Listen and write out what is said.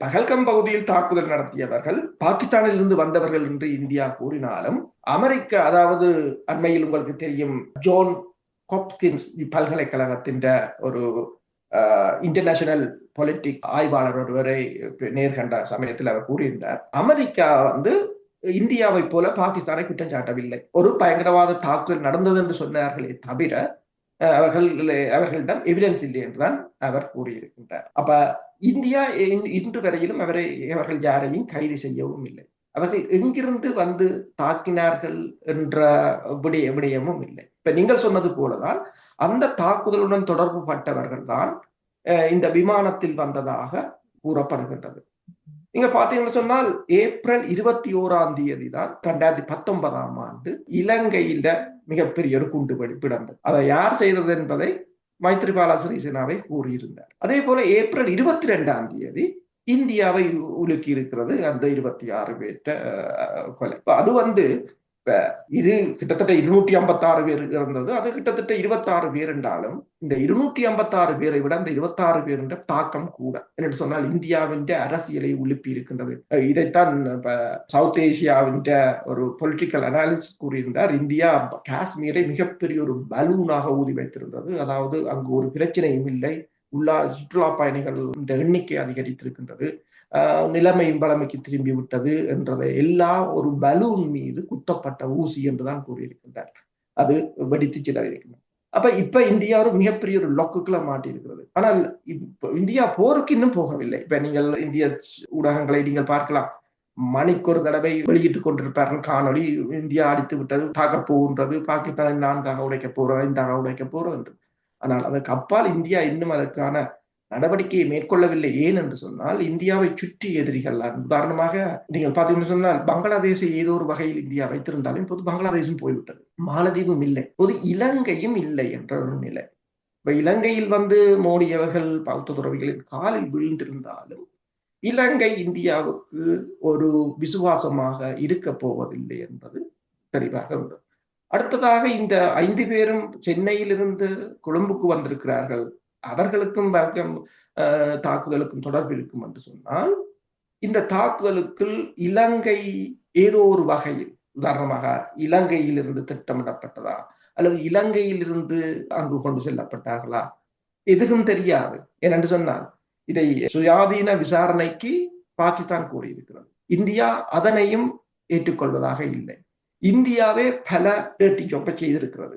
பகல்கம் பகுதியில் தாக்குதல் நடத்தியவர்கள் பாகிஸ்தானில் இருந்து வந்தவர்கள் என்று இந்தியா கூறினாலும் அமெரிக்க அதாவது அண்மையில் உங்களுக்கு தெரியும் ஜோன் கொப்கின்ஸ் பல்கலைக்கழகத்தின் ஒரு இன்டர்நேஷனல் பொலிட்டிக் ஆய்வாளர் ஒருவரை நேர்கண்ட சமயத்தில் அவர் கூறியிருந்தார். அமெரிக்கா வந்து இந்தியாவை போல பாகிஸ்தானை குற்றம் சாட்டவில்லை ஒரு பயங்கரவாத தாக்குதல் நடந்தது என்று சொன்னார்களே தவிர அவர்கள் அவர்களிடம் எவிடன்ஸ் இல்லை என்றுதான் அவர் கூறியிருக்கின்றார். அப்ப இந்தியா இன்று வரையிலும் அவரை அவர்கள் யாரையும் கைது செய்யவும் இல்லை. அவர்கள் எங்கிருந்து வந்து தாக்கினார்கள் என்ற விடய விடயமும் இல்லை. இப்ப நீங்கள் சொன்னது போலதான் அந்த தாக்குதலுடன் தொடர்பு பட்டவர்கள் தான் இந்த விமானத்தில் வந்ததாக கூறப்படுகின்றது. நீங்க பாத்தீங்கன்னு சொன்னால் ஏப்ரல் இருபத்தி ஓராம் தேதி தான் ரெண்டாயிரத்தி பத்தொன்பதாம் ஆண்டு இலங்கையில மிகப்பெரிய ஒரு குண்டுவெடிப்பு நடந்தது அதை யார் செய்தது என்பதை மைத்ரிபால சிறிசேனாவை கூறியிருந்தார். அதே போல ஏப்ரல் இருபத்தி ரெண்டாம் தேதி இந்தியாவை உலுக்கி இருக்கிறது அந்த இருபத்தி ஆறு பேர்ட்ட கொலை. அது வந்து இது கிட்டத்தட்ட இருநூற்றி ஐம்பத்தாறு பேர் இருந்தது அது கிட்டத்தட்ட இருபத்தாறு பேர் என்றாலும் இந்த இருநூற்றி ஐம்பத்தாறு பேரை விட அந்த இருபத்தாறு பேர் என்ற தாக்கம் கூட. என்று சொன்னால் இந்தியாவின் அரசியலை உழுப்பி இருக்கின்றது. இதைத்தான் சவுத் ஏசியாவின் ஒரு பொலிட்டிக்கல் அனாலிசிஸ் கூறியிருந்தார். இந்தியா காஷ்மீரை மிகப்பெரிய ஒரு பலூனாக ஊதி வைத்திருந்தது. அதாவது அங்கு ஒரு பிரச்சனையும் இல்லை. உள்ளா சுற்றுலா பயணிகள் எண்ணிக்கை அதிகரித்திருக்கின்றது. நிலைமை பழமைக்கு திரும்பி விட்டது என்றதை எல்லா ஒரு பலூன் மீது குத்தப்பட்ட ஊசி என்றுதான் கூறியிருக்கின்றார். அது வெடித்து சிலரிருக்கின்றன அப்ப இப்ப இந்தியா ஒரு மிகப்பெரிய ஒரு லொக்குக்குள்ள மாட்டியிருக்கிறது. ஆனால் இந்தியா போருக்கு இன்னும் போகவில்லை. இப்ப நீங்கள் இந்திய ஊடகங்களை நீங்கள் பார்க்கலாம். மணிக்கு ஒரு தடவை வெளியிட்டுக் கொண்டிருப்பார்கள். காணொலி இந்தியா அடித்து விட்டது தாக்க போகின்றது பாகிஸ்தானை நான்காக உடைக்க போறோம் ஐந்தாக உடைக்க போறோம் என்று. ஆனால் அதற்கு அப்பால் இந்தியா இன்னும் அதற்கான நடவடிக்கையை மேற்கொள்ளவில்லை. ஏன் என்று சொன்னால் இந்தியாவை சுற்றி எதிரிகள் உதாரணமாக நீங்கள் பார்த்தீங்கன்னு சொன்னால் பங்களாதேஷை ஏதோ ஒரு வகையில் இந்தியா வைத்திருந்தாலும் இப்போது பங்களாதேஷும் போய்விட்டது. மாலதீவும் இல்லை. பொது இலங்கையும் இல்லை என்ற ஒரு நிலை. இப்ப இலங்கையில் வந்து மோடி அவர்கள் பௌத்த துறவிகளின் காலில் விழுந்திருந்தாலும் இலங்கை இந்தியாவுக்கு ஒரு விசுவாசமாக இருக்க போவதில்லை என்பது தெளிவாக உள்ளது. அடுத்ததாக இந்த ஐந்து பேரும் சென்னையிலிருந்து கொழும்புக்கு வந்திருக்கிறார்கள். அவர்களுக்கும் தாக்குதலுக்கும் தொடர்பு இருக்கும் என்று சொன்னால் இந்த தாக்குதலுக்குள் இலங்கை ஏதோ ஒரு வகையில் உதாரணமாக இலங்கையில் இருந்து திட்டமிடப்பட்டதா அல்லது இலங்கையிலிருந்து அங்கு கொண்டு செல்லப்பட்டார்களா? எதுவும் தெரியாது. ஏனென்று சொன்னால் இதை சுயாதீன விசாரணைக்கு பாகிஸ்தான் கூறியிருக்கிறது இந்தியா அதனையும் ஏற்றுக்கொள்வதாக இல்லை. இந்தியாவே பல டேட்டி ஜொப்ப செய்திருக்கிறது.